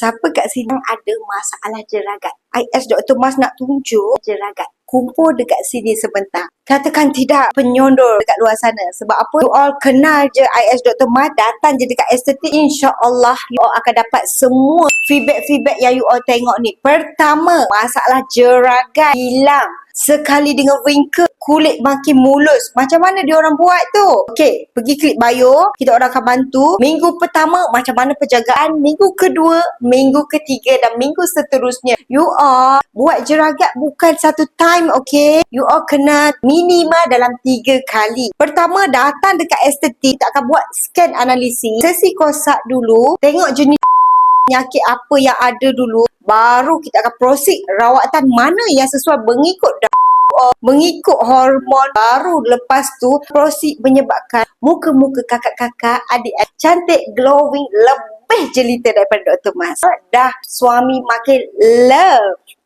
Siapa kat sini ada masalah jeragat? IS Dr. Mas nak tunjuk jeragat. Kumpul dekat sini sebentar. Katakan tidak penyondol dekat luar sana. Sebab apa? You all kenal je IS Dr. Mas. Datang je dekat estetik. InsyaAllah you all akan dapat semua feedback-feedback yang you all tengok ni. Pertama, masalah jeragat hilang. Sekali dengan wrinkle, kulit makin mulus. Macam mana dia orang buat tu? Okey, pergi klik bio. Kita orang akan bantu. Minggu pertama, macam mana penjagaan. Minggu kedua, minggu ketiga dan minggu seterusnya. You all buat jeragat bukan satu time, okey? You all kena minimal dalam tiga kali. Pertama, datang dekat estetik. Kita akan buat scan analisis. Sesi kosak dulu. Tengok jenis penyakit apa yang ada dulu baru kita akan proceed rawatan mana yang sesuai mengikut mengikut hormon baru lepas tu proceed menyebabkan muka-muka kakak-kakak adik-adik cantik glowing lebih jelita daripada Dr. Mas dah suami makin love